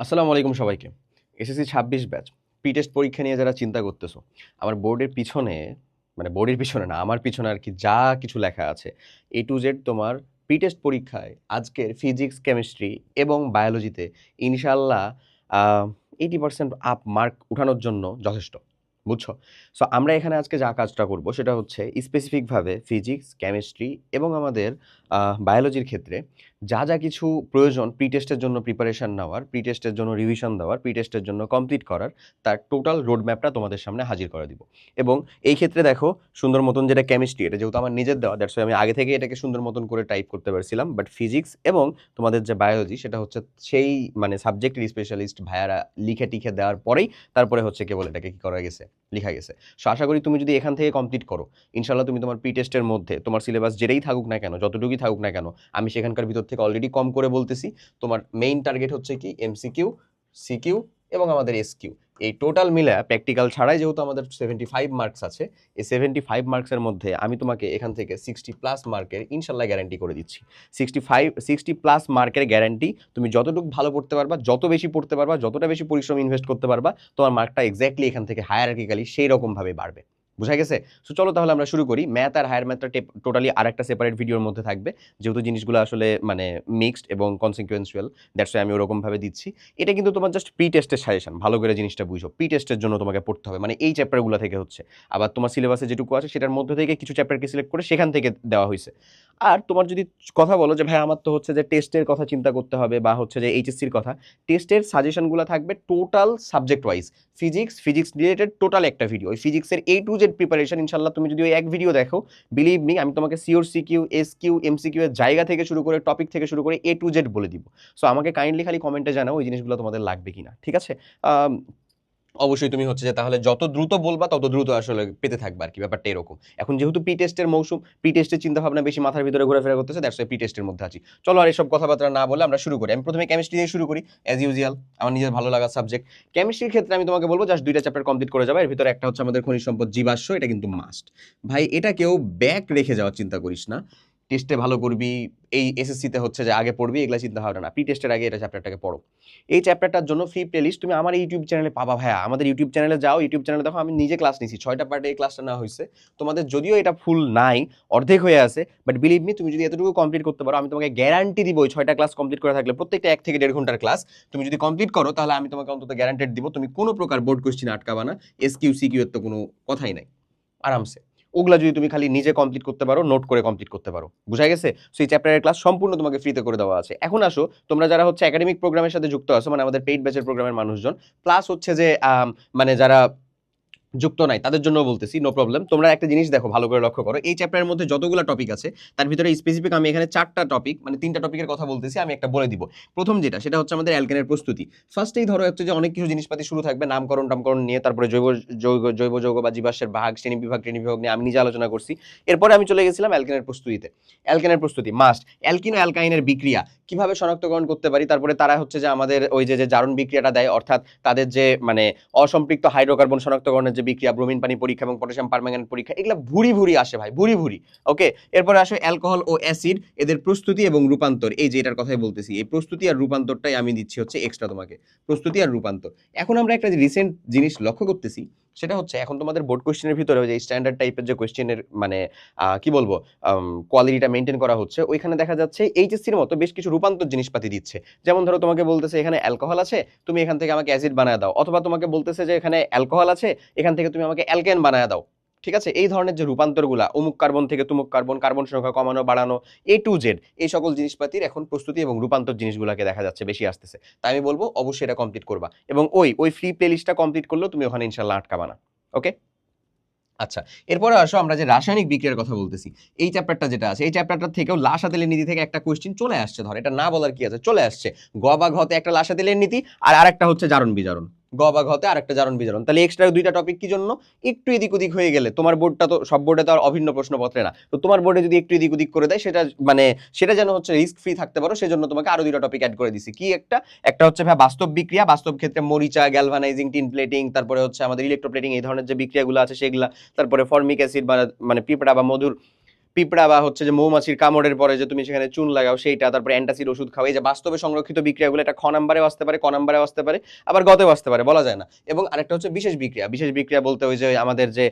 আসসালামু আলাইকুম সবাইকে। এসএসসি ছাব্বিশ ব্যাচ পি টেস্ট পরীক্ষা নিয়ে যারা চিন্তা করতেছো, আমার বোর্ডের পিছনে মানে বোর্ডের পিছনে না, আমার পিছনে আর কি যা কিছু লেখা আছে এ টু জেড তোমার পি টেস্ট পরীক্ষায় আজকের ফিজিক্স কেমিস্ট্রি এবং বায়োলজিতে ইনশাল্লাহ এইটি পার্সেন্ট আপ মার্ক উঠানোর জন্য যথেষ্ট, বুঝছ? সো আমরা এখানে আজকে যা কাজটা করব সেটা হচ্ছে স্পেসিফিকভাবে ফিজিক্স কেমিস্ট্রি এবং আমাদের বায়োলজির ক্ষেত্রে যা যা কিছু প্রয়োজন প্রি টেস্টের জন্য প্রিপারেশন নেওয়ার প্রি টেস্টের জন্য রিভিশন দেওয়ার প্রি টেস্টের জন্য কমপ্লিট করার, তার টোটাল রোড ম্যাপটা তোমাদের সামনে হাজির করে দিব। এবং এই ক্ষেত্রে দেখো, সুন্দর মতন যেটা কেমিস্ট্রি এটা যেহেতু আমার নিজের দেওয়া দ্যাটস আমি আগে থেকে এটাকে সুন্দর মতন করে টাইপ করতে পারছিলাম। বাট ফিজিক্স এবং তোমাদের যে বায়োলজি সেটা হচ্ছে সেই মানে সাবজেক্টের স্পেশালিস্ট ভাইয়ারা লিখে টিখে দেওয়ার পরেই তারপরে হচ্ছে কেবল এটাকে কি করা গেছে, লেখা গেছে। সো আশা করি তুমি যদি এখান থেকে কমপ্লিট করো ইনশাল্লাহ তুমি তোমার প্রি টেস্টের মধ্যে, তোমার সিলেবাস যেটাই থাকুক না কেন, যতটুকুই থাকুক না কেন? আমি সেখানকার ভিতর থেকে অলরেডি কম করে বলতেছি, তোমার মেইন টার্গেট হচ্ছে কি? এমসিকিউ সিকিউ এবং আমাদের এসকিউ এই টোটাল মিলে প্র্যাকটিক্যাল ছাড়াই যেহেতু আমাদের সেভেন্টি ফাইভ মার্কস আছে, এই সেভেন্টি ফাইভ মার্কসের মধ্যে আমি তোমাকে এখান থেকে সিক্সটি প্লাস মার্কের ইনশাল্লাহ গ্যারান্টি করে দিচ্ছি। সিক্সটি ফাইভ সিক্সটি প্লাস মার্কের গ্যারান্টি তুমি যতটুকু ভালো পড়তে পারবা, যত বেশি পড়তে পারবা, যতটা বেশি পরিশ্রম ইনভেস্ট করতে পারবা, তোমার মার্কটা এক্স্যাক্টলি এখান থেকে হায়ারার্কিক্যালি সেই রকমভাবে বাড়বে। বুঝা গেছে? সো চলো তাহলে আমরা শুরু করি। ম্যাথ আর হায়ার ম্যাথটা টোটালি আর একটা সেপারেট ভিডিওর মধ্যে থাকবে। যেহেতু জিনিসগুলো আসলে মানে মিক্সড এবং কনসিকুয়েন্সুয়াল দ্যাটস আমি ওরকমভাবে দিচ্ছি। এটা কিন্তু তোমার জাস্ট প্রি টেস্টের সাজেশন ভালো করে জিনিসটা বুঝো। প্রি টেস্টের জন্য তোমাকে পড়তে হবে। মানে এই চ্যাপ্টারগুলো থেকে হচ্ছে। আবার তোমার সিলেবাসে যেটুকু আছে, সেটার মধ্যে থেকে কিছু চ্যাপ্টারকে সিলেক্ট করে সেখান থেকে দেওয়া হয়েছে। আর তোমার যদি কথা বলো যে, ভাই, আমার তো হচ্ছে যে টেস্টের কথা চিন্তা করতে হবে বা হচ্ছে যে এইচএসসির কথা টেস্টের সাজেশনগুলো থাকবে total subject wise physics physics related total একটা ভিডিও ওই ফিজিক্সের এই টু জেড প্রিপারেশন ইনশাল্লাহ তুমি যদি ওই এক ভিডিও দেখো বিলিভ মি আমি তোমাকে sure CQ S Q M CQ এর জায়গা থেকে শুরু করে টপিক থেকে শুরু করে এ টু জেড বলে দিব। সো আমাকে কাইন্ডলি খালি কমেন্টে জানাও ওই জিনিসগুলো তোমাদের লাগবে কিনা, ঠিক আছে? অবশ্যই তুমি হচ্ছে যে তাহলে যত দ্রুত বলবা, তত দ্রুত আসলে পেতে থাকবে আর কি ব্যাপারটা এরকম। এখন যেহেতু প্রি টেস্টের মৌসুম প্রি টেস্টের চিন্তা ভাবনা বেশি মাথার ভিতরে ঘোরাফেরা করতেছে দ্যাটস প্রি টেস্টের মধ্যে আছি। চলো আর এসব কথাবার্তা না বলে আমরা শুরু করি। আমি প্রথমে কেমিস্ট্রি দিয়ে শুরু করি অ্যাজ ইউজুয়াল আমার নিজের ভালো লাগা সাবজেক্ট কেমিস্ট্রির ক্ষেত্রে আমি তোমাকে বলব জাস্ট দুইটা চ্যাপ্টার কমপ্লিট করে যাবে। এর ভিতরে একটা হচ্ছে আমাদের খনিজ সম্পদ জীবাশ্ম, এটা কিন্তু মাস্ট ভাই, এটা কেউ ব্যাক রেখে যাওয়ার চিন্তা করিস না। টেস্টে ভালো করবি, এই এসএসসিতে হচ্ছে যে আগে পড়বি, এগুলো চিন্তা ভাবনা না। প্রি টেস্টের আগে এটা চ্যাপ্টারটাকে পড়ো। এই চ্যাপ্টারটার জন্য ফ্রি প্লেলিস্ট তুমি আমার ইউটিউব চ্যানেলে পাবা, ভাইয়া। আমাদের ইউটিউব চ্যানেলে যাও ইউটিউব চ্যানেলে দেখো, আমি নিজে ক্লাস নিছি। ছয়টা পার্টে এই ক্লাসটা নেওয়া হয়েছে। তোমাদের যদিও এটা ফুল নাই, অর্ধেক হয়ে আছে বাট বিলিভ মি তুমি যদি এতটুকু কমপ্লিট করতে পারো, আমি তোমাকে গ্যারান্টি দিব ওই ছয়টা ক্লাস কমপ্লিট করে থাকলে, প্রত্যেকটা এক থেকে দেড় ঘণ্টার ক্লাস তুমি যদি কমপ্লিট করো, তাহলে আমি তোমাকে অন্তত গ্যারান্টেড দিব, তুমি কোনো প্রকার বোর্ড কোশ্চিন আটকাবা না এস কিউ সি কিউ এর তো কোনো কথাই নাই। আরামসে। ওগুলা যদি তুমি খালি নিজে কমপ্লিট করতে পারো নোট করে কমপ্লিট করতে পারো। বুঝা গেছে? সো এই চ্যাপ্টারের ক্লাস সম্পূর্ণ তোমাকে ফ্রিতে করে দেওয়া আছে। এখন আসো, তোমরা যারা হচ্ছে একাডেমিক প্রোগ্রামের সাথে যুক্ত আছো মানে আমাদের পেইড ব্যাচের প্রোগ্রামের মানুষজন প্লাস হচ্ছে যে মানে যারা যুক্ত নাই, তাদের জন্য বলতেছি নো প্রবলেম তোমরা একটা জিনিস দেখো, ভালো করে লক্ষ্য করো। এই চ্যাপ্টারের মধ্যে যতগুলো টপিক আছে, তার ভিতরে স্পেসিফিক আমি এখানে চারটা টপিক মানে তিনটা টপিকের কথা বলতেছি, আমি একটা বলে দিব। প্রথম যেটা, সেটা হচ্ছে আমাদের অ্যালকেনের প্রস্তুতি। ফার্স্টেই ধরো হচ্ছে যে অনেক কিছু জিনিসপাতি শুরু থাকবে, নামকরণ টামকরণ নিয়ে, তারপরে জৈব জৈব জৈব যৌগ বা জীবাশ্মের ভাগ, শ্রেণি বিভাগ শ্রেণি বিভাগ নিয়ে আমি নিজে আলোচনা করছি। এরপরে আমি চলে গেছিলাম অ্যালকেনের প্রস্তুতিতে। অ্যালকেনের প্রস্তুতি মাস্ট অ্যালকিনো অ্যালকাইনের বিক্রিয়া, কীভাবে শনাক্তকরণ করতে পারি, তারপরে তারা হচ্ছে যে আমাদের ওই যে যে জারণ বিক্রিয়াটা দেয়, অর্থাৎ তাদের যে মানে অসম্পৃক্ত হাইড্রোকার্বন শনাক্তকরণের যে বিক্রিয়া ব্রোমিন পানি পরীক্ষা এবং পটাশিয়াম পারম্যাঙ্গানেট পরীক্ষা, এগুলো ভুরি ভুরি আসে ভাই, ভুরি ভুরি ওকে এরপরে আসে অ্যালকোহল ও অ্যাসিড এদের প্রস্তুতি এবং রূপান্তর, এই যে এটার কথাই বলতেছি, এই প্রস্তুতি আর রূপান্তরটাই আমি দিচ্ছি হচ্ছে এক্সট্রা তোমাকে, প্রস্তুতি আর রূপান্তর। এখন আমরা একটা রিসেন্ট জিনিস লক্ষ্য করতেছি সেটা হচ্ছে এখন তোমাদের বোর্ড কোশ্চেনের ভিতরে যে স্ট্যান্ডার্ড টাইপের যে কোশ্চেনের মানে কি বলব কোয়ালিটিটা মেনটেন করা হচ্ছে, ওইখানে দেখা যাচ্ছে এইচএসসির মতো বেশ কিছু রূপান্তর জিনিসপাতি দিচ্ছে। যেমন ধরো তোমাকে বলতেছে এখানে অ্যালকোহল আছে, তুমি এখান থেকে আমাকে অ্যাসিড বানায় দাও। অথবা তোমাকে বলতেছে যে এখানে অ্যালকোহল আছে, এখান থেকে তুমি আমাকে অ্যালকেন বানায় দাও। ঠিক আছে? এই ধরনের যে রূপান্তরগুলা, অমুক কার্বন থেকে তুমুক কার্বন কার্বন সংখ্যা কমানো, বাড়ানো এ টু জেড এই সকল জিনিসপাতির এখন প্রস্তুতি এবং রূপান্তর জিনিসগুলোকে দেখা যাচ্ছে, বেশি আসতেছে। তাই আমি বলব, অবশ্যই এটা কমপ্লিট করবা। এবং ওই ওই ফ্রি প্লেলিস্টটা কমপ্লিট করলেও তুমি ওখানে ইনশাল্লাহ আটকাবা না। ওকে আচ্ছা এরপরে আসো আমরা যে রাসায়নিক বিক্রিয়ার কথা বলতেছি। এই চ্যাপ্টারটা যেটা আছে, এই চ্যাপ্টারটা থেকেও লাশা তেলের নীতি থেকে একটা কোয়েশ্চেন চলে আসছে, ধর। এটা না বলার কি আছে? চলে আসছে। গ বা ঘতে একটা লাশা তেলের নীতি, আর আরেকটা হচ্ছে জারণ বিজারণ গ বা ঘতে আরেকটা জারণ বিজারণ। তাহলে এক্সট্রা দুইটা টপিক কি জন্য? একটু এদিক ওদিক হয়ে গেলে। তোমার বোর্ডটা তো, সব বোর্ডে তো আর অভিন্ন প্রশ্নপত্রে না। তো তোমার বোর্ডে যদি একটু এদিক ওদিক করে দেয়, সেটা মানে সেটা যেন হচ্ছে রিস্ক ফ্রি থাকতে পারো, সেজন্য তোমাকে আরও দুইটা টপিক অ্যাড করে দিছি। কি একটা? একটা হচ্ছে ভাই বাস্তব বিক্রিয়া, বাস্তব ক্ষেত্রে মরিচা গ্যালভানাইজিং টিন প্লেটিং তারপরে হচ্ছে আমাদের ইলেকট্রোপ্লেটিং এই ধরনের যে বিক্রিয়াগুলো আছে, সেগুলা, তারপরে ফর্মিক অ্যাসিড বা মানে পিঁপড়া বা মধুর পিঁপড়া বা হচ্ছে যে মৌমাছির কামড়ের পরে যে তুমি সেখানে চুন লাগাও, সেইটা, তারপরে অ্যান্টাসিড ওষুধ খাও। এই যে বাস্তবে সংরক্ষিত বিক্রিয়াগুলো, এটা খ নাম্বারে আসতে পারে, ক নাম্বারে আসতে পারে, আবার গতেও আসতে পারে, বলা যায় না। এবং আরেকটা হচ্ছে বিশেষ বিক্রিয়া। বিশেষ বিক্রিয়া বলতে ওই যে আমাদের যে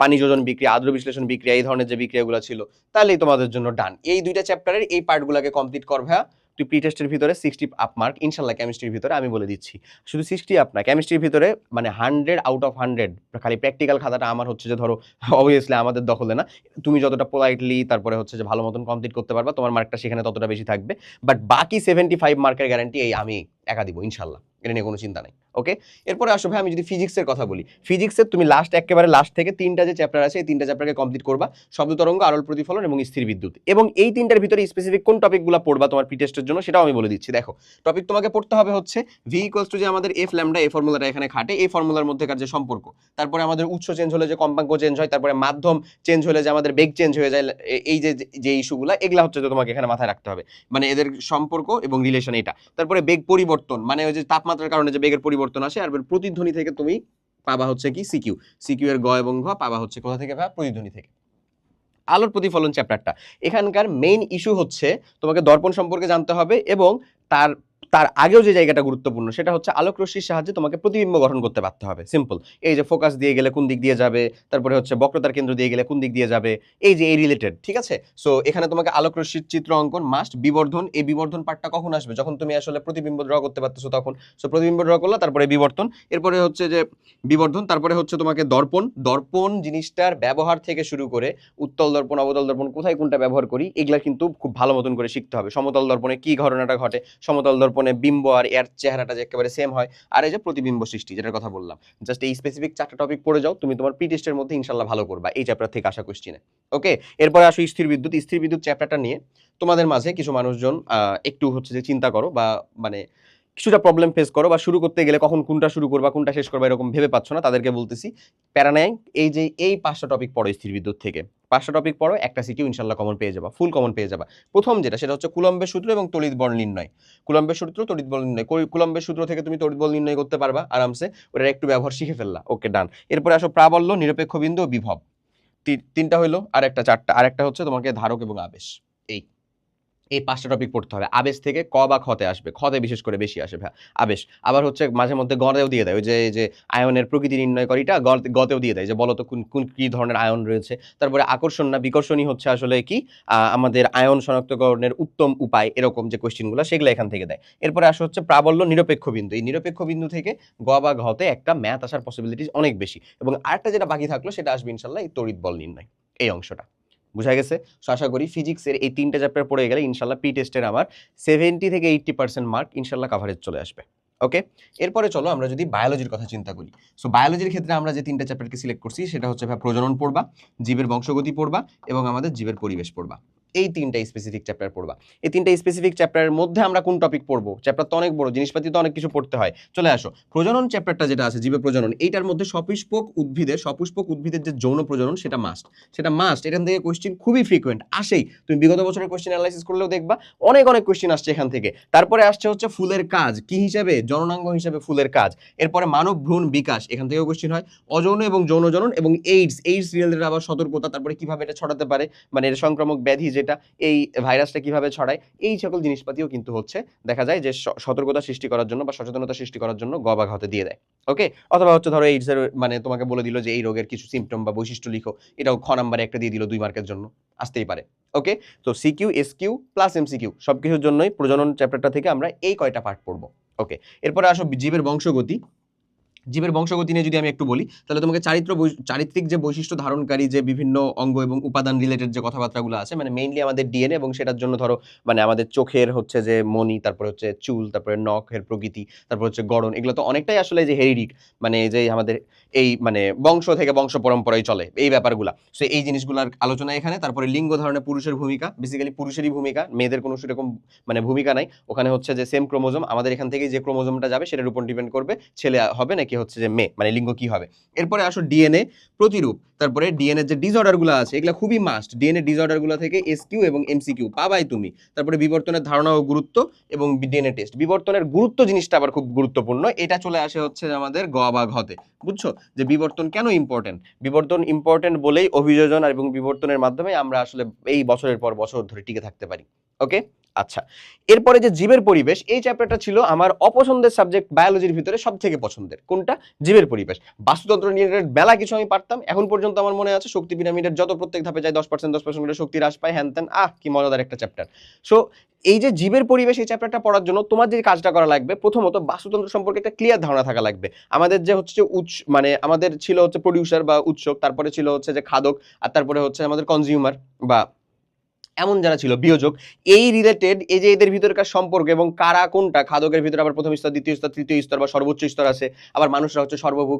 পানি যোজন বিক্রিয়া, আদ্র বিশ্লেষণ বিক্রিয়া, এই ধরনের যে বিক্রিয়াগুলো ছিল, তাহলেই তোমাদের জন্য ডান এই দুইটা চ্যাপ্টারের এই পার্টগুলোকে কমপ্লিট করবে তুই প্রি টেস্টের ভিতরে সিক্সটি আপ মার্ক ইনশাল্লাহ কেমিস্ট্রির ভিতরে আমি বলে দিচ্ছি। শুধু সিক্সটি আপ না কেমিস্ট্রির ভিতরে মানে হান্ড্রেড আউট অফ হান্ড্রেড খালি প্র্যাকটিক্যাল খাতাটা আমার হচ্ছে যে ধরো অবভিয়াসলি আমাদের দখলে না। তুমি যতটা পোলাইটলি তারপরে হচ্ছে যে ভালো মতন কমপ্লিট করতে পারবা, তোমার মার্কটা সেখানে ততটা বেশি থাকবে। বাট বাকি সেভেন্টি ফাইভ মার্কের গ্যারান্টি এই আমি একা দিব ইনশাল্লাহ এটা নিয়ে কোনো চিন্তা নাই ওকে এরপরে আসো ভাই, আমি যদি ফিজিক্সের কথা বলি। ফিজিক্সের তুমি লাস্ট একেবারে লাস্ট থেকে তিনটা যে চ্যাপ্টার আছে, এই তিনটা চ্যাপ্টারকে কমপ্লিট করবা। শব্দ তরঙ্গ, আরল প্রতিফলন এবং স্থির বিদ্যুৎ। এবং এই তিনটার ভিতরে স্পেসিফিক কোন টপিকগুলো পড়বা তোমার প্রি টেস্টের জন্য, সেটাও আমি বলে দিচ্ছি। দেখো টপিক তোমাকে পড়তে হবে হচ্ছে ভি ইকুয়ালস টু যে আমাদের এফ ল্যামডা এই ফর্মুলাটা এখানে খাটে। এই ফর্মুলার মধ্যেকার যে সম্পর্ক, তারপরে আমাদের উৎস চেঞ্জ হলে যে কম্পাঙ্ক চেঞ্জ হয়, তারপরে মাধ্যম চেঞ্জ হলে যে আমাদের বেগ চেঞ্জ হয়ে যায় এই যে যে ইস্যুগুলো এগুলা হচ্ছে যে তোমাকে এখানে মাথায় রাখতে হবে। মানে এদের সম্পর্ক এবং রিলেশন এটা। তারপরে বেগ পরিবর্তন মানে ওই যে তাপমাত্রার কারণে যে বেগের পরিবর্তন আসে, আর প্রতিধ্বনি থেকে তুমি পাবা হচ্ছে কি সিকিউ সিকিউ এর গ এবং ঘ পাবা হচ্ছে কোথা থেকে পাবা? প্রতিধ্বনি থেকে। আলোর প্রতিফলন চ্যাপ্টারটা এখানকার মেইন ইস্যু হচ্ছে তোমাকে দর্পণ সম্পর্কে জানতে হবে এবং তার তার আগেও যে জায়গাটা গুরুত্বপূর্ণ, সেটা হচ্ছে আলোক রশ্মির সাহায্যে তোমাকে প্রতিবিম্ব গঠন করতে পারতে হবে। সিম্পল এই যে ফোকাস দিয়ে গেলে কোন দিক দিয়ে যাবে, তারপরে হচ্ছে বক্রতার কেন্দ্র দিয়ে গেলে কোন দিক দিয়ে যাবে, এই যে এই রিলেটেড ঠিক আছে? সো এখানে তোমাকে আলোক রশ্মির চিত্র অঙ্কন মাস্ট বিবর্ধন, এই বিবর্ধন পার্টটা কখন আসবে? যখন তুমি আসলে প্রতিবিম্ব ড্র করতে পারতেছো তখন। সো প্রতিবিম্ব ড্র করলা, তারপরে বিবর্তন এরপরে হচ্ছে যে বিবর্ধন, তারপরে হচ্ছে তোমাকে দর্পণ। দর্পণ জিনিসটার ব্যবহার থেকে শুরু করে উত্তল দর্পণ, অবতল দর্পণ, কোথায় কোনটা ব্যবহার করি, এগুলা কিন্তু খুব ভালো মতন করে শিখতে হবে। সমতল দর্পণে কি ঘটনাটা ঘটে, সমতল দর্পণে বিম্ব আর এর চেহারাটা যে একেবারে সেম হয়, আর এই যে প্রতিবিম্ব সৃষ্টি, যেটার কথা বললাম। জাস্ট এই স্পেসিফিক চারটা টপিক পড়ে যাও, তুমি তোমার প্রি টেস্টের মধ্যে ইনশাল্লাহ ভালো করবা, এই চ্যাপ্টার থেকে আসা কোশ্চিনে ওকে এরপরে আসো স্থির বিদ্যুৎ স্থির বিদ্যুৎ চ্যাপ্টারটা নিয়ে। তোমাদের মাঝে কিছু মানুষজন একটু হচ্ছে যে চিন্তা করো বা মানে কিছুটা প্রবলেম ফেস করো বা শুরু করতে গেলে কখন কোনটা শুরু করবা, কোনটা শেষ করবা এরকম ভেবে পাচ্ছ না, তাদেরকে বলতেছি প্যারা এই যে এই পাঁচটা টপিক পড়ো স্থির বিদ্যুৎ থেকে। পাঁচটা টপিক পড়ো, একটা সিটিও ইনশাল্লাহ কমন পেয়ে যাবা ফুল কমন পেয়ে যাবা। প্রথম যেটা, সেটা হচ্ছে কুলম্বের সূত্র এবং তড়িৎ বল নির্ণয়। কুলম্বের সূত্র, তড়িৎ বল নির্ণয়। কুলম্বের সূত্র থেকে তুমি তড়িৎ বল নির্ণয় করতে পারবা, আরামসে। ওটার একটু ব্যবহার শিখে ফেললা। ওকে ডান এরপরে আসো প্রাবল্য, নিরপেক্ষ বিন্দু ও বিভব। তিনটা হইল আর একটা চারটা। আর একটা হচ্ছে তোমাকে ধারক এবং আবেশ। এই পাঁচটা টপিক পড়তে হবে। আবেশ থেকে ক বা খতে আসবে। খতে বিশেষ করে বেশি আসে আবেশ। আবার হচ্ছে মাঝে মধ্যে গতেও দিয়ে দেয়। ওই যে যে আয়নের প্রকৃতি নির্ণয় করিটা গত- গতেও দিয়ে দেয়। যে বলতো কোন কোন কি ধরনের আয়ন রয়েছে? তারপরে আকর্ষণ না বিকর্ষণই হচ্ছে আসলে কি? আমাদের আয়ন শনাক্তকরণের উত্তম উপায় এরকম যে কোশ্চেনগুলো সেগুলো এখান থেকে দেয়। এরপরে আসে হচ্ছে প্রাবল্য নিরপেক্ষ বিন্দু। এই নিরপেক্ষ বিন্দু থেকে গ বা ঘতে একটা ম্যাথ আসার পসিবিলিটিস অনেক বেশি। এবং আরেকটা যেটা বাকি থাকল সেটা আসবে ইনশাল্লাহ এই তড়িৎ বল নির্ণয়। এই অংশটা। বুঝা গেছে? সো আশা করি ফিজিক্সের এই তিনটে চ্যাপ্টার পড়ে গেলে ইনশাল্লাহ পি টেস্টের আমার সেভেন্টি থেকে এইট্টি পার্সেন্ট মার্ক ইনশাল্লাহ কাভারেজ চলে আসবে। ওকে এরপরে চলো আমরা যদি বায়োলজির কথা চিন্তা করি। সো বায়োলজির ক্ষেত্রে আমরা যে তিনটা চ্যাপ্টারকে সিলেক্ট করছি সেটা হচ্ছে প্রজনন পড়বা, জীবের বংশগতি পড়বা এবং আমাদের জীবের পরিবেশ পড়বা। এই তিনটা স্পেসিফিক চ্যাপ্টার পড়বা। এই তিনটা স্পেসিফিক চ্যাপ্টারের মধ্যে আমরা কোন টপিক পড়ব? চ্যাপ্টার তো অনেক বড়, জিনিসপাতি তো অনেক কিছু পড়তে হয়। চলে আসো। প্রজনন চ্যাপ্টারটা যেটা আছে জীবের প্রজনন, এইটার মধ্যে সপুষ্পক উদ্ভিদের সপুষ্পক উদ্ভিদের যে যৌন প্রজনন, সেটা মাস্ট সেটা মাস্ট এখান থেকে কোশ্চেন খুবই ফ্রিকোয়েন্ট আসেই। তুমি বিগত বছরের কোশ্চেন অ্যানালাইসিস করলেও দেখবা, অনেক অনেক কোশ্চেন আসছে এখান থেকে। তারপরে আসছে হচ্ছে ফুলের কাজ, কি হিসাবে? জননাঙ্গ হিসাবে ফুলের কাজ। এরপরে মানব ভ্রূণ বিকাশ, এখান থেকেও কোশ্চেন হয়। অযৌন এবং যৌন জনন এবং এইডস এইডস রিলেটেড আবার সতর্কতা, তারপরে কীভাবে এটা ছড়াতে পারে? মানে সংক্রামক ব্যাধি যেটা এই ভাইরাসটা কীভাবে ছড়ায়, এই সকল জিনিসপাতিও কিন্তু হচ্ছে দেখা যায় যে সতর্কতা সৃষ্টি করার জন্য বা সচেতনতা সৃষ্টি করার জন্য গবা ঘতে দিয়ে দেয়। ওকে অথবা হচ্ছে ধরো এইডস এর মানে তোমাকে বলে দিল যে এই রোগের কিছু সিমটম বা বৈশিষ্ট্য লিখো, এটাও খ নাম্বারে একটা দিয়ে দিল দুই মার্কের জন্য, আসতেই পারে। ওকে তো সিকিউ এসকিউ প্লাস এমসিকিউ সব কিছুর জন্যই প্রজনন চ্যাপ্টারটা থেকে আমরা এই কয়টা পার্ট পড়ব। ওকে এরপরে আসো জীবের বংশগতি। জীবের বংশগতি নিয়ে যদি আমি একটু বলি, তাহলে তোমাকে চারিত্র চারিত্রিক যে বৈশিষ্ট্য ধারণকারী যে বিভিন্ন অঙ্গ এবং উপাদান রিলেটেড যে কথাবার্তাগুলো আছে মানে মেইনলি আমাদের ডিএনএ এবং সেটার জন্য ধরো মানে আমাদের চোখের হচ্ছে যে মনি তারপরে হচ্ছে চুল, তারপরে নখের প্রকৃতি, তারপর হচ্ছে গড়ন, এগুলো তো অনেকটাই আসলে যে হেরিডিক মানে যে আমাদের এই মানে বংশ থেকে বংশ পরম্পরায় চলে, এই ব্যাপারগুলা। সো এই জিনিসগুলোর আলোচনা এখানে, তারপরে লিঙ্গ ধরনের পুরুষের ভূমিকা বেসিক্যালি পুরুষেরই ভূমিকা, মেয়েদের কোনো সেরকম মানে ভূমিকা নাই, ওখানে হচ্ছে যে সেম ক্রোমোজোম আমাদের এখান থেকে যে ক্রোমোজোমটা যাবে, সেটার উপর ডিপেন্ড করবে, ছেলে হবে নাকি কি হচ্ছে যে মেয়ে মানে লিঙ্গ কি হবে? এরপরে আসো ডিএনএ প্রতিরূপ। তারপরে ডিএনএ যে ডিসঅর্ডারগুলো আছে, এগুলো খুবই মাস্ট ডিএনএ ডিসঅর্ডারগুলো থেকে এসকিউ এবং এমসিকিউ পাবাই তুমি। তারপরে বিবর্তনের ধারণা ও গুরুত্ব এবং ডিএনএ টেস্ট বিবর্তনের গুরুত্ব জিনিসটা আবার খুব গুরুত্বপূর্ণ। এটা চলে আসে হচ্ছে আমাদের গ বা ঘতে বুঝছ? যে বিবর্তন কেন ইম্পর্টেন্ট বিবর্তন ইম্পর্টেন্ট বলেই অভিযোজন এবং বিবর্তনের মাধ্যমে আমরা আসলে এই বছরের পর বছর ধরে টিকে থাকতে পারি। ওকে আচ্ছা এরপরে যে জীবের পরিবেশ, এই চ্যাপ্টারটা ছিল আমার অপছন্দের সাবজেক্ট বায়োলজির ভিতরে সব থেকে পছন্দের। কোনটা? জীবের পরিবেশ। বাস্তুতন্ত্র নিয়ে বেলা কিছু আমি পারতাম, এখন পর্যন্ত আমার মনে আছে শক্তি পিরামিডের যত প্রত্যেক ধাপে যায় দশ পার্সেন্ট দশ পার্সেন্ট করে শক্তি হ্রাস পায়, হ্যান ত্যান, আহ, কি মজাদার একটা চ্যাপ্টার সো এই যে জীবের পরিবেশ এই চ্যাপ্টারটা পড়ার জন্য তোমার যে কাজটা করা লাগবে, প্রথমত বাস্তুতন্ত্র সম্পর্কে একটা ক্লিয়ার ধারণা থাকা লাগবে। আমাদের যে হচ্ছে উৎস মানে আমাদের ছিল হচ্ছে প্রডিউসার বা উৎসক, তারপরে ছিল হচ্ছে যে খাদক, আর তারপরে হচ্ছে আমাদের কনজিউমার বা এমন যারা ছিল, বিয়োজক, এই রিলেটেড এই যে এদের ভিতরকার সম্পর্ক এবং কারা কোনটা, খাদকের ভিতরে আবার প্রথম স্তর, দ্বিতীয় স্তর, তৃতীয় স্তর বা সর্বোচ্চ স্তর আছে, আবার মানুষরা হচ্ছে সর্বভোগ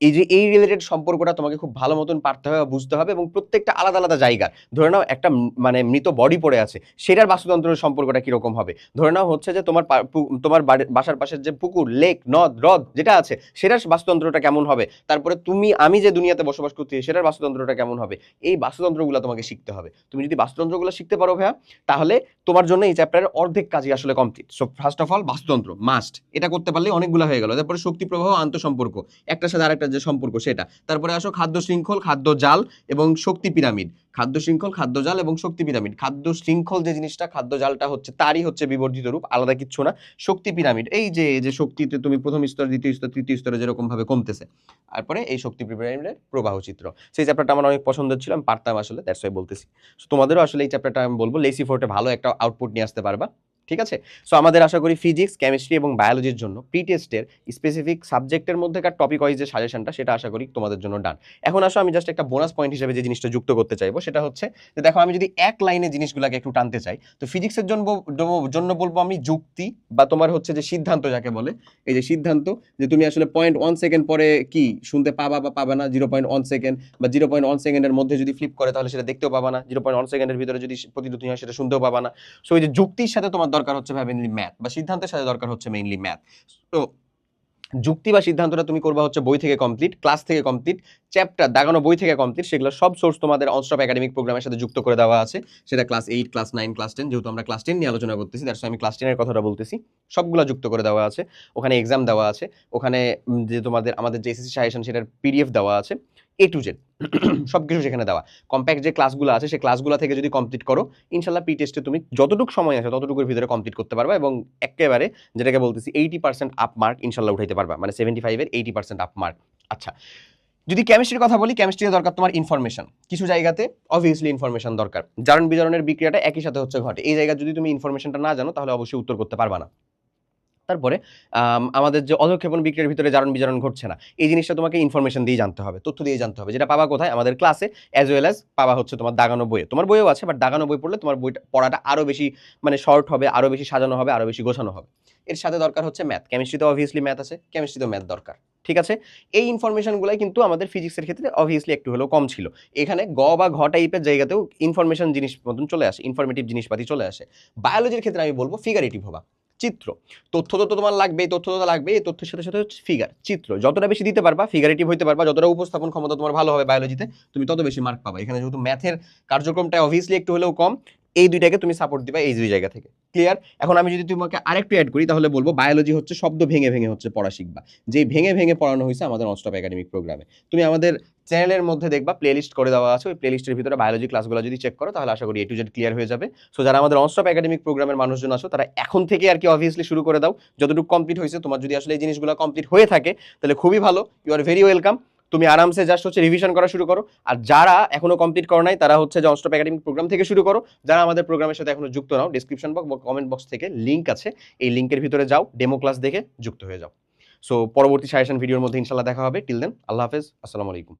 এই যে, এই রিলেটেড সম্পর্কটা তোমাকে খুব ভালো মতন পারতে হবে বা বুঝতে হবে এবং প্রত্যেকটা আলাদা আলাদা জায়গা ধরে নাও একটা মানে মৃত বডি পড়ে আছে, সেটার বাস্তুতন্ত্রের সম্পর্কটা কীরকম হবে? ধরে নাও হচ্ছে যে, তোমার তোমার বাসার পাশের যে পুকুর লেক নদ, হ্রদ, যেটা আছে, সেটার বাস্তুতন্ত্রটা কেমন হবে? তারপরে তুমি, আমি যে দুনিয়াতে বসবাস করছি, সেটার বাস্তুতন্ত্রটা কেমন হবে? এই বাস্তুতন্ত্রগুলো তোমাকে শিখতে হবে। তুমি যদি বাস্তুতন্ত্রগুলো শিখতে পারো ভাইয়া, তাহলে তোমার জন্য এই চ্যাপ্টারের অর্ধেক কাজই আসলে complete so first of all বাস্তুতন্ত্র মাস্ট এটা করতে পারলে অনেকগুলো হয়ে গেল। তারপরে শক্তি প্রবাহ, আন্তঃসম্পর্ক, একটার সাথে আরেকটার যে সম্পর্ক সেটা। তারপরে আসো খাদ্য শৃঙ্খল, খাদ্য জাল এবং শক্তি পিরামিড। খাদ্য শৃঙ্খল, খাদ্য জাল এবং শক্তি পিরামিড। খাদ্য শৃঙ্খল যে জিনিসটা, খাদ্য জালটা হচ্ছে, তারই হচ্ছে বিবর্ধিত রূপ, আলাদা কিচ্ছু না। শক্তি পিরামিড, এই যে যে শক্তিতে তুমি প্রথম স্তর, দ্বিতীয় স্তর, তৃতীয় স্তরে যেরকম ভাবে কমতেছে। তারপরে এই শক্তি পিরামিডের প্রবাহ চিত্র। সেই চ্যাপ্টারটা আমার অনেক পছন্দ ছিল, আমি পারতাম আসলে দ্যাটস ওয়াই বলতেছি। তোমাদেরও আসলে এই চ্যাপ্টারটা আমি বলব লেসি ফোর্টে ভালো একটা আউটপুট নিয়ে আসতে পারবা। ঠিক আছে? সো আমাদের আশা করি ফিজিক্স কেমিস্ট্রি এবং বায়োলজির জন্য প্রি টেস্টের স্পেসিফিক সাবজেক্টের মধ্যেকার টপিক ওয়াইজ যে সাজেশনটা সেটা আশা করি তোমাদের জন্য ডান এখন আসো, আমি জাস্ট একটা বোনাস পয়েন্ট হিসেবে যে জিনিসটা যুক্ত করতে চাইব, সেটা হচ্ছে যে দেখো, আমি যদি এক লাইনে জিনিসগুলোকে একটু টানতে চাই, তো ফিজিক্সের জন্য জন্য বলব আমি যুক্তি বা তোমার হচ্ছে যে সিদ্ধান্ত যাকে বলে, এই যে সিদ্ধান্ত যে তুমি আসলে পয়েন্ট ওয়ান সেকেন্ড পরে কি শুনতে পাবা বা পাবা না জিরো পয়েন্ট ওয়ান সেকেন্ড বা জিরো পয়েন্ট ওয়ান সেকেন্ডের মধ্যে যদি ফ্লিপ করে, তাহলে সেটা দেখতেও পাবা না জিরো পয়েন্ট ওয়ান সেকেন্ডের ভিতরে যদি প্রতিদ্বন্দ্বী হয়, সেটা শুনতেও পাবা না। সো এই যে যুক্তির সাথে তোমার দরকার হচ্ছে মেইনলি ম্যাথ বা সিদ্ধান্তের সাথে দরকার হচ্ছে মেইনলি ম্যাথ তো যুক্তি বা সিদ্ধান্তটা তুমি করবা হচ্ছে বই থেকে কমপ্লিট ক্লাস থেকে কমপ্লিট চ্যাপ্টার, দাগানো বই থেকে কমপ্লিট সেগুলো সব সোর্স তোমাদের অনস্টপ একাডেমিক প্রোগ্রামের সাথে যুক্ত করে দেওয়া আছে। সেটা class eight class nine class ten যেহেতু আমরা ক্লাস টেন নিয়ে আলোচনা করতেছি দ্যাটস আমি ক্লাস টেনের কথাটা বলতেছি। সবগুলো যুক্ত করে দেওয়া আছে। ওখানে এক্সাম দেওয়া আছে। ওখানে যে তোমাদের, আমাদের যে এসএসসি সাজেশন সেটার পিডিএফ দেওয়া আছে। এ টু জেড সব কিছু সেখানে দেওয়া। কম্প্যাক্ট যে ক্লাসগুলো আছে সেই ক্লাসগুলো থেকে যদি কমপ্লিট করো ইনশাল্লাহ পি টেস্টে তুমি যতটুকু সময় আছে, ততটুকুর ভিতরে কমপ্লিট করতে পারবা এবং একেবারে, যেটাকে বলতেছি এইটি পার্সেন্ট আপ মার্ক ইনশাল্লাহ উঠাইতে পারবা। মানে সেভেন্টি ফাইভের এইটি পার্সেন্ট আপ মার্ক আচ্ছা যদি কেমিস্ট্রির কথা বলি কেমিস্ট্রিতে দরকার তোমার ইনফরমেশন কিছু জায়গাতে অবভিয়াসলি ইনফরমেশন দরকার। জারণ বিজারণের বিক্রিয়াটা একই সাথে হচ্ছে ঘটে। এই জায়গায় যদি তুমি ইনফরমেশনটা না জানো তাহলে অবশ্যই উত্তর করতে পারবা না। তারপরে আম, আমাদের যে অধক্ষেপণ বিক্রিয়ার ভিতরে জারণ বিজারণ ঘটছে না এই জিনিসটা তোমাকে ইনফরমেশন দিয়ে জানতে হবে তথ্য দিয়ে জানতে হবে। যেটা পাবা কোথায়? আমাদের ক্লাসে অ্যাজ ওয়েল অ্যাজ পাবা হচ্ছে তোমার দাগানো বইয়ে। তোমার বইও আছে বাট দাগানো বই পড়লে তোমার বইটা পড়াটা আরও বেশি মানে শর্ট হবে আরও বেশি সাজানো হবে আরও বেশি গোছানো হবে। এর সাথে দরকার হচ্ছে ম্যাথ কেমিস্ট্রিতে অবভিয়াসলি ম্যাথ আছে কেমিস্ট্রিতেও ম্যাথ দরকার। ঠিক আছে? এই ইনফরমেশনগুলাই কিন্তু আমাদের ফিজিক্সের ক্ষেত্রে অবভিয়াসলি একটু হলেও কম ছিল। এখানে গ বা ঘ টাইপের জায়গাতেও ইনফরমেশন জিনিস মতন চলে আসে ইনফরমেটিভ জিনিসপাতি চলে আসে। বায়োলজির ক্ষেত্রে আমি বলব ফিগারেটিভ হবা, চিত্র। তথ্য তো তোমার লাগবে তথ্য তো লাগবে এই তথ্যের সাথে সাথে হচ্ছে ফিগার চিত্র। যতটা বেশি দিতে পারবা ফিগারেটিভ হইতে পারবা, যতটা উপস্থাপন ক্ষমতা তোমার ভালো হবে বায়োলজিতে তুমি তত বেশি মার্ক পাবা। এখানে যেহেতু ম্যাথের কার্যক্রমটা অবভিয়াসলি একটু হলেও কম এই দুইটাকে তুমি সাপোর্ট দিবা এই দুই জায়গা থেকে। ক্লিয়ার এখন আমি যদি তোমাকে আরেকটু অ্যাড করি, তাহলে বলব বায়োলজি হচ্ছে শব্দ ভেঙে ভেঙে হচ্ছে পড়া শিখবা। যে ভেঙে ভেঙে পড়ানো হয়েছে আমাদের অনস্টপ একাডেমিক প্রোগ্রামে তুমি আমাদের চ্যানেলের মধ্যে দেখবা প্লেলিস্ট করে দেওয়া আছে, ওই প্লেলিস্টের ভিতরে বায়োলজি ক্লাসগুলো যদি চেক করো, তাহলে আশা করি এ টু জেড ক্লিয়ার হয়ে যাবে। সো যারা আমাদের অনস্টপ একাডেমিক প্রোগ্রামের মানুষজন আছো, তারা এখন থেকে আর কি অবভিয়াসলি শুরু করে দাও। যতটুকু কমপ্লিট হয়েছে, তোমার যদি আসলে এই জিনিসগুলো কমপ্লিট হয়ে থাকে, তাহলে খুবই ভালো। ইউ আর ভেরি ওয়েলকাম তুমি আরামসে জাস্ট হচ্ছে রিভিশন করা শুরু করো। আর যারা এখনও কমপ্লিট করো নাই, তারা হচ্ছে যে অনস্টপ একাডেমিক প্রোগ্রাম থেকে শুরু করো। যারা আমাদের প্রোগ্রামের সাথে এখনও যুক্ত নাও ডিসক্রিপশন বক্স বা কমেন্ট বক্স থেকে লিঙ্ক আছে। এই লিঙ্কের ভিতরে যাও ডেমো ক্লাস দেখে যুক্ত হয়ে যাও। সো পরবর্তী সাজেশন ভিডিওর মধ্যে ইনশাল্লাহ দেখা হবে। টিল দেন আল্লাহ হাফেজ, আসসালামু আলাইকুম।